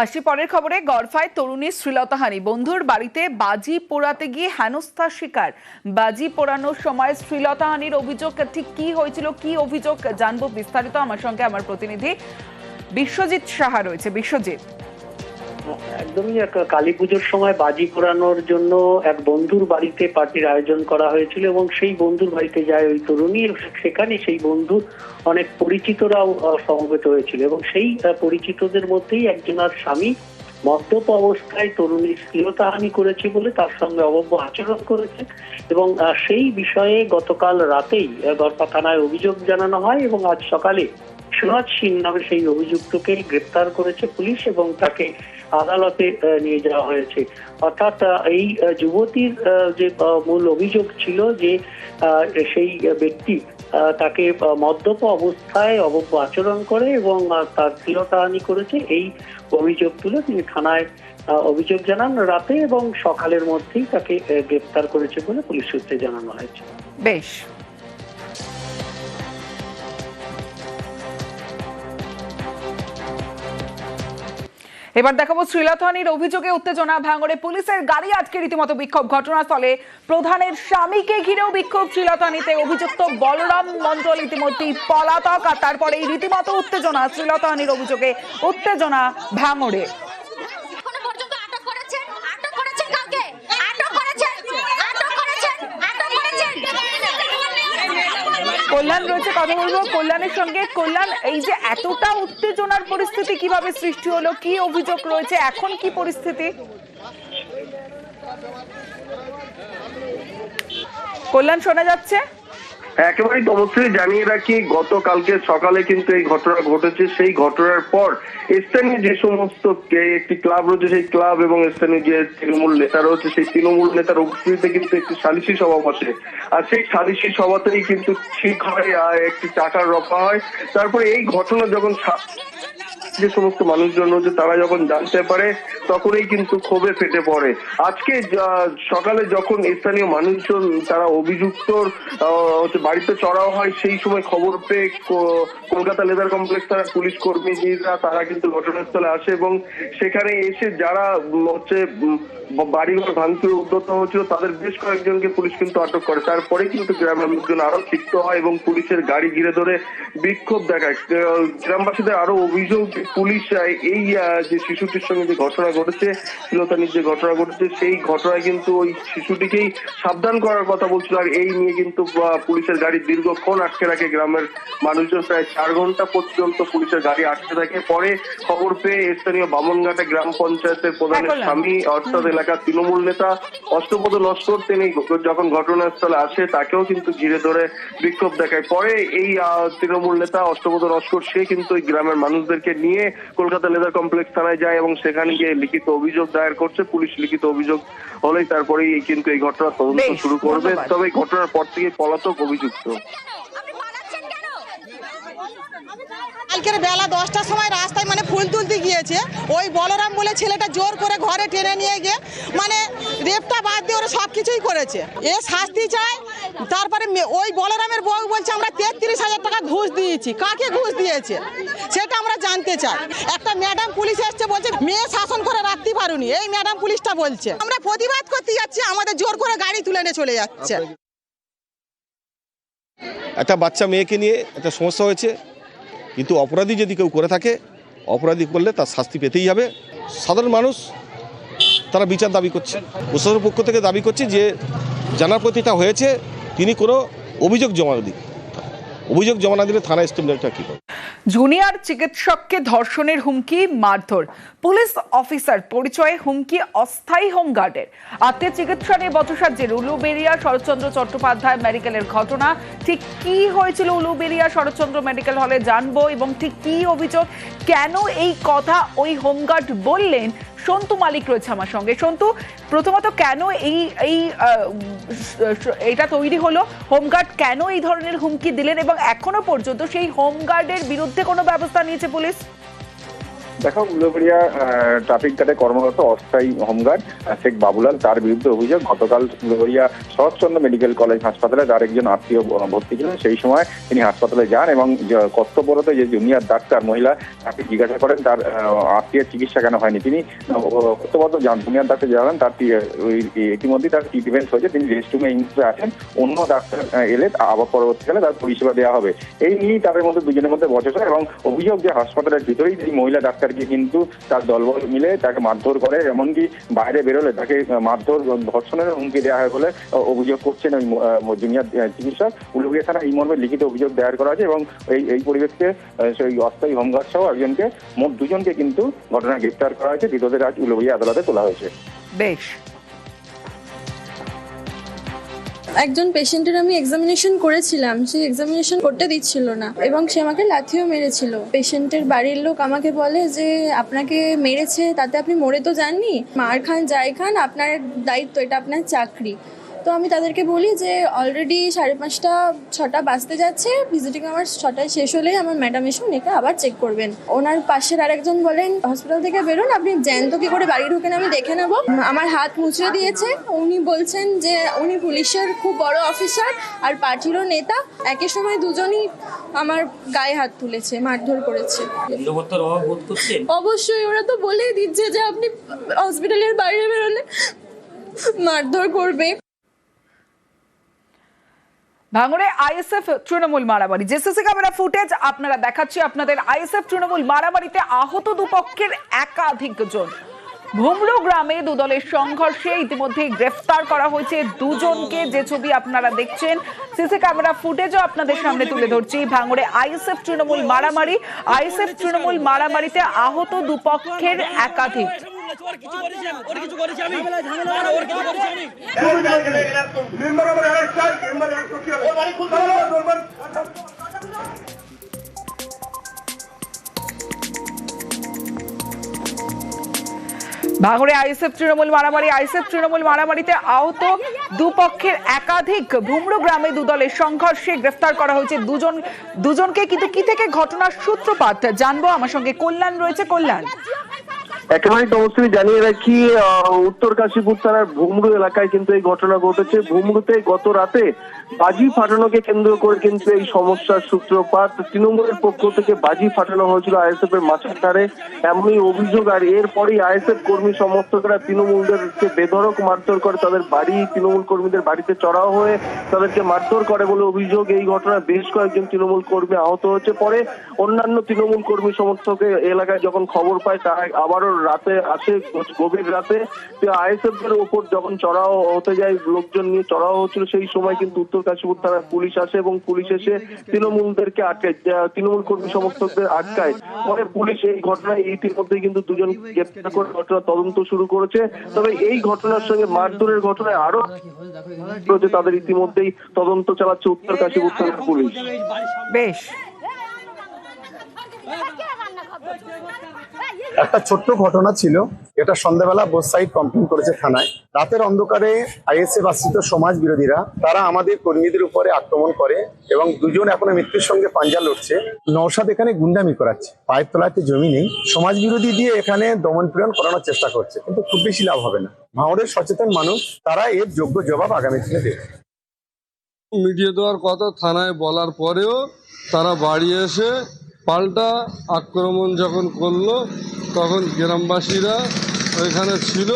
আসি পরের খবরে, গড়ফায় তরুণীর শ্রীলতাহানি বন্ধুর বাড়িতে বাজি পোড়াতে গিয়ে হেনস্থার শিকার। বাজি পোড়ানোর সময় শ্রীলতাহানির অভিযোগ, ঠিক কি হয়েছিল, কি অভিযোগ জানব বিস্তারিত আমার সঙ্গে আমার প্রতিনিধি বিশ্বজিৎ সাহা রয়েছে। বিশ্বজিৎ। একদমই এক কালী পুজোর সময় বাজি পোড়ানোর জন্য এক বন্ধুর বাড়িতে পার্টির আয়োজন করা হয়েছিল এবং সেই বন্ধুর বাড়িতে যায় ওই তরুণী সেখানে সেই বন্ধু অনেক পরিচিতরাও সমবেত হয়েছিল এবং সেই পরিচিতদের মধ্যেই একজনের স্বামী মদ্যপ অবস্থায় তরুণীর শ্লীলতাহানি করেছে বলে তার সঙ্গে অবব্য আচরণ করেছে এবং সেই বিষয়ে গতকাল রাতেই গড়পা থানায় অভিযোগ জানানো হয় এবং আজ সকালে সুরাজ সিং নামে সেই অভিযুক্তকে গ্রেপ্তার করেছে পুলিশ এবং তাকে আদালতে নিয়ে যাওয়া হয়েছে। অর্থাৎ এই যুবতীর যে মূল অভিযোগ ছিল যে সেই ব্যক্তি তাকে মদ্যপ অবস্থায় অবব্য আচরণ করে এবং তার শ্লীলতাহানি করেছে। এই অভিযোগ তুলে তিনি থানায় অভিযোগ জানান রাতে এবং সকালের মধ্যেই তাকে গ্রেপ্তার করেছে বলে পুলিশ সূত্রে জানানো হয়েছে। বেশ। এবার দেখাবো শ্রীলথনির অভিযোগে উত্তেজনা ভাঙড়ে পুলিশের গাড়ি আটকে রীতিমতো বিক্ষোভ ঘটনাস্থলে। প্রধানের স্বামীকে ঘিরেও বিক্ষোভ শ্রীলথনিতে অভিযুক্ত বলরাম মন্ডল ইতিমধ্যেই পলাতক, আর তারপরে রীতিমতো উত্তেজনা শ্রীলথনির অভিযোগে উত্তেজনা ভাঙড়ে এখনও পর্যন্ত আটক করেছেন আটক করেছেন কাউকে আটক করেছেন আটক করেছেন আটক করেছেন কল্যাণ রয়েছে, কথা বলব। কল্যাণের সঙ্গে, কল্যাণ, এই যে এতটা উত্তেজনার পরিস্থিতি কীভাবে সৃষ্টি হলো, কি অভিযোগ রয়েছে, এখন কি পরিস্থিতি? কল্যাণ শোনা যাচ্ছে? একেবারেই অবশ্যই জানিয়ে রাখি, গতকালকে সকালে কিন্তু এই ঘটনা ঘটেছে। সেই ঘটনার পর স্থানীয় যে সমস্ত একটি ক্লাব রয়েছে, সেই ক্লাব এবং স্থানীয় যে তৃণমূল নেতা রয়েছে, সেই তৃণমূল নেতার উপস্থিতিতে কিন্তু একটি সালিশি সভা বসে। আর সেই সালিশি সভাতেই কিন্তু ঠিক হয় একটি টাকার রফা হয়। তারপরে এই ঘটনা যখন যে সমস্ত মানুষজন রয়েছে, তারা যখন জানতে পারে, তখনই কিন্তু ক্ষোভে ফেটে পড়ে। আজকে সকালে যখন স্থানীয় মানুষজন, তারা অভিযুক্তর বাড়িতে চড়াও হয়, সেই সময় খবর পেয়ে কলকাতা লেদার কমপ্লেক্স তারা পুলিশ কর্মীরা, তারা কিন্তু ঘটনাস্থলে আসে এবং সেখানে এসে যারা হচ্ছে বাড়িঘর ভাঙচুর উদ্যত হয়েছিল, তাদের বেশ কয়েকজনকে পুলিশ কিন্তু আটক করে। তারপরে কিন্তু গ্রামের লোকজন আরও ক্ষিপ্ত হয় এবং পুলিশের গাড়ি ঘিরে ধরে বিক্ষোভ দেখায়। গ্রামবাসীদের আরও অভিযোগ পুলিশ এই যে শিশুটির সঙ্গে যে ঘটনা ঘটেছে শ্লীলতানির যে ঘটনা ঘটেছে সেই ঘটনায় কিন্তু ওই শিশুটিকেই সাবধান করার কথা বলছিল। আর এই নিয়ে কিন্তু পুলিশের গাড়ি দীর্ঘক্ষণ আটকে রাখে গ্রামের মানুষজন। প্রায় চার ঘণ্টা পর্যন্ত পুলিশের গাড়ি আটকে থাকে। পরে খবর পেয়ে স্থানীয় বামনঘাটা গ্রাম পঞ্চায়েতের প্রধানের হ্যাঁ, স্বামী অর্থাৎ এলাকার তৃণমূল নেতা অষ্টপদ নস্কর তিনি যখন ঘটনাস্থলে আসে তাকেও কিন্তু ঘিরে ধরে বিক্ষোভ দেখায়। পরে এই তৃণমূল নেতা অষ্টপদ নস্কর সে কিন্তু ওই গ্রামের মানুষদেরকে নিয়ে কলকাতা লেদার কমপ্লেক্স থানায় যায় এবং সেখানে গিয়ে লিখিত অভিযোগ দায়ের করছে। পুলিশ লিখিত অভিযোগ হলেই তারপরেই কিন্তু এই ঘটনার তদন্ত শুরু করবে। তবে এই ঘটনার পর থেকে পলাতক অভিযুক্ত। কালকের বেলা দশটার সময় রাস্তায় মানে ফুল তুলতে গিয়েছে। ওই বলরাম বলে ছেলেটা জোর করে ঘরে টেনে নিয়ে গিয়ে মানে রেপটা বাদ দিয়ে ওরা সব কিছুই করেছে। এ শাস্তি চায়, তারপরে ওই বলরামের বউ বলছে, আমরা তেত্রিশ হাজার টাকা ঘুষ দিয়েছি। কাকে ঘুষ দিয়েছে? সেটা আমরা জানতে চাই। একটা ম্যাডাম পুলিশ এসছে, বলছে, মেয়ে শাসন করে রাখতে পারুনি। এই ম্যাডাম পুলিশটা বলছে। আমরা প্রতিবাদ করতে যাচ্ছি, আমাদের জোর করে গাড়ি তুলে নিয়ে চলে যাচ্ছে। একটা বাচ্চা মেয়েকে নিয়ে একটা সমস্যা হয়েছে। কিন্তু অপরাধী যদি কেউ করে থাকে, অপরাধী করলে তার শাস্তি পেতেই হবে। সাধারণ মানুষ তারা বিচার দাবি করছে। প্রশাসনের পক্ষ থেকে দাবি করছে যে, জানার হয়েছে, তিনি কোনো অভিযোগ জমা দিন। অভিযোগ জমা না দিলে থানা স্টেটমেন্টটা কী করে জুনিয়র চিকিৎসককে ধর্ষণের হুমকি, মারধর। পুলিশ অফিসার পরিচয়ে হুমকি অস্থায়ী হোমগার্ডের। আত্মীয় চিকিৎসা নিয়ে বচসার উলুবেরিয়া শরৎচন্দ্র চট্টোপাধ্যায় মেডিকেলের ঘটনা, ঠিক কি হয়েছিল উলুবেরিয়া শরৎচন্দ্র মেডিকেল হলে জানব এবং ঠিক কি অভিযোগ? কেন এই কথা ওই হোমগার্ড বললেন? সন্তু মালিক রয়েছে আমার সঙ্গে। সন্তু, প্রথমত কেন এই এই এটা তৈরি হলো? হোমগার্ড কেন এই ধরনের হুমকি দিলেন এবং এখনও পর্যন্ত সেই হোমগার্ডের বিরুদ্ধে কোনো ব্যবস্থা নিয়েছে পুলিশ? দেখো উল্লবেড়িয়া ট্রাফিক গার্ডে কর্মরত অস্থায়ী হোমগার্ড শেখ বাবুলাল, তার বিরুদ্ধে অভিযোগ। গতকাল উল্লবেড়িয়া শরৎচন্দ্র মেডিকেল কলেজ হাসপাতালে তার একজন আত্মীয় ভর্তি ছিলেন। সেই সময় তিনি হাসপাতালে যান এবং কর্তব্যরত যে জুনিয়র ডাক্তার, মহিলা, তাকে জিজ্ঞাসা করেন, তার আত্মীয়ের চিকিৎসা কেন হয়নি? তিনি কর্তব্যরত যান। জুনিয়র ডাক্তার জানালেন, তার ইতিমধ্যেই তার ট্রিটমেন্ট হয়েছে। তিনি রেস্ট রুমে ইনস্টে আছেন। অন্য ডাক্তার এলে আবার পরবর্তীকালে তার পরিষেবা দেওয়া হবে। এই নিয়েই তাদের মধ্যে দুজনের মধ্যে বচসা এবং অভিযোগ যে হাসপাতালের ভিতরেই এই মহিলা ডাক্তারকে কিন্তু তার দলবল মিলে তাকে মারধর করে, এমনকি বাইরে বেরোলে তাকে মারধর, ধর্ষণের হুমকি দেওয়া হয় বলে অভিযোগ করছেন ওই জুনিয়র চিকিৎসক। উলুবিয়া থানা এই মর্মে লিখিত অভিযোগ দায়ের করা আছে এবং এই এই পরিবেশকে সেই অস্থায়ী হোমগার্ড সহ একজনকে, মোট দুজনকে কিন্তু ঘটনায় গ্রেফতার করা হয়েছে। দ্বিতীয়দের আজ উলুবিয়া আদালতে তোলা হয়েছে। বেশ। একজন পেশেন্টের আমি এক্সামিনেশন করেছিলাম, সে এক্সামিনেশন করতে দিচ্ছিল না এবং সে আমাকে লাথিও মেরেছিল। পেশেন্টের বাড়ির লোক আমাকে বলে যে, আপনাকে মেরেছে, তাতে আপনি মরে তো যাননি। মার খান, যাই খান, আপনার দায়িত্ব, এটা আপনার চাকরি। তো আমি তাদেরকে বলি যে অলরেডি সাড়ে পাঁচটা ছটা বাজতে যাচ্ছে। ভিজিটিং আমার ছটায় শেষ হলেই আমার ম্যাডাম এসে উনিকে আবার চেক করবেন। ওনার পাশের আরেকজন বলেন হসপিটাল থেকে বেরোন আপনি জ্যান্ত কি করে বাড়ি ঢুকেন আমি দেখে নেব। আমার হাত মুচড়ে দিয়েছে। উনি বলছেন যে উনি পুলিশের খুব বড় অফিসার আর পার্টিরও নেতা। একই সময় দুজনই আমার গায়ে হাত তুলেছে মারধর করেছে। অবশ্যই ওরা তো বলেই দিচ্ছে যে আপনি হসপিটালের বাইরে বেরোলে মারধর করবে। ভাঙড়ে আইএসএফ তৃণমূল মারামারি। জেসিসি ক্যামেরা ফুটেজ আপনারা দেখাচ্ছি আপনাদের। আইএসএফ তৃণমূল মারামারিতে আহত দুপক্ষের একাধিক জন। ভুমরু গ্রামে দুদলের সংঘর্ষে ইতিমধ্যে গ্রেফতার করা হয়েছে দুজনকে। যে ছবি আপনারা দেখছেন, সিসি ক্যামেরা ফুটেজও আপনাদের সামনে তুলে ধরছি। ভাঙড়ে আইএসএফ তৃণমূল মারামারি। আইএসএফ তৃণমূল মারামারিতে আহত দুপক্ষের একাধিক। ওর কিছু করেছি আমি ওর কিছু করেছি আমি। ওর কিছু করেছি আমি। ভাঙড়ে আইএসএফ তৃণমূল মারামারি আইএসএফ তৃণমূল মারামারিতে আহত দুপক্ষের একাধিক ভুমরু গ্রামে দুদলের সংঘর্ষে গ্রেফতার করা হয়েছে দুজন দুজনকে। কিন্তু কি থেকে ঘটনার সূত্রপাত জানব? আমার সঙ্গে কল্যাণ রয়েছে। কল্যাণ। একেবারে তমশ্রী জানিয়ে রাখি উত্তর কাশীপুর থানার ভুমরু এলাকায় কিন্তু এই ঘটনা ঘটেছে। ভুমরুতে গত রাতে বাজি ফাটানোকে কেন্দ্র করে কিন্তু এই সমস্যার সূত্রপাত। তৃণমূলের পক্ষ থেকে বাজি ফাটানো হয়েছিল আইএসএফ এর মাছের ধারে এমনই অভিযোগ, আর এরপরই আইএসএফ কর্মী সমর্থকরা তৃণমূলদেরকে বেধড়ক মারধর করে তাদের বাড়ি, তৃণমূল কর্মীদের বাড়িতে চড়াও হয়ে তাদেরকে মারধর করে বলে অভিযোগ। এই ঘটনায় বেশ কয়েকজন তৃণমূল কর্মী আহত হয়েছে। পরে অন্যান্য তৃণমূল কর্মী সমর্থকের এলাকায় যখন খবর পায় তারা আবারও রাতে আসে, গভীর রাতে। আইএসএফ এর উপর যখন চড়াও হতে যায়, লোকজন নিয়ে চড়াও হচ্ছিল, সেই সময় কিন্তু উত্তর কাশীপুর থানার পুলিশ আসে এবং পুলিশ এসে তৃণমূলদেরকে আটকায় তৃণমূল কর্মী সমর্থকদের আটকায়। পরে পুলিশ এই ঘটনায় ইতিমধ্যে কিন্তু দুজন গ্রেপ্তার করে, ঘটনা তদন্ত শুরু করেছে। তবে এই ঘটনার সঙ্গে মারধরের ঘটনায় আরও তাদের ইতিমধ্যেই তদন্ত চালাচ্ছে উত্তর কাশীপুর থানার পুলিশ। বেশ। একটা ছোট্ট ঘটনা ছিল। এটা সন্ধ্যাবেলা বোস সাইড কমপ্লেন করেছে থানায়। রাতের অন্ধকারে আইএসএফ আশ্রিত সমাজ বিরোধীরা, তারা আমাদের কর্মীদের উপরে আক্রমণ করে এবং দুজন এখনও মৃত্যুর সঙ্গে পাঞ্জা লড়ছে। নৌসাদ এখানে গুন্ডামি করাচ্ছে। পায়ের তলাতে জমি নেই। সমাজ বিরোধী দিয়ে এখানে দমন পীড়ন করানোর চেষ্টা করছে, কিন্তু খুব বেশি লাভ হবে না। ভাঙড়ের সচেতন মানুষ, তারা এর যোগ্য জবাব আগামী দিনে দেবে। মিডিয়া দেওয়ার কথা থানায় বলার পরেও তারা বাড়ি এসে পাল্টা আক্রমণ যখন করল, তখন গ্রামবাসীরা ওইখানে ছিল।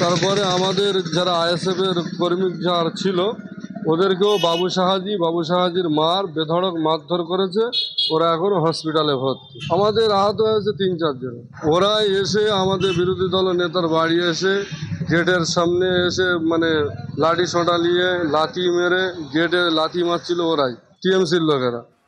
তারপরে আমাদের যারা আইএসএফের কর্মী যারা ছিল, ওদেরকেও বাবু সাহাজি, বাবু সাহাজির মার, বেধড়ক মারধর করেছে। ওরা এখন হসপিটালে ভর্তি। আমাদের আহত হয়েছে তিন চারজন ওরা এসে আমাদের বিরোধী দল নেতার বাড়ি এসে গেটের সামনে এসে মানে লাঠি সোঁটা নিয়ে লাথি মেরে গেটে লাথি মারছিল ওরাই, টিএমসির লোকেরা।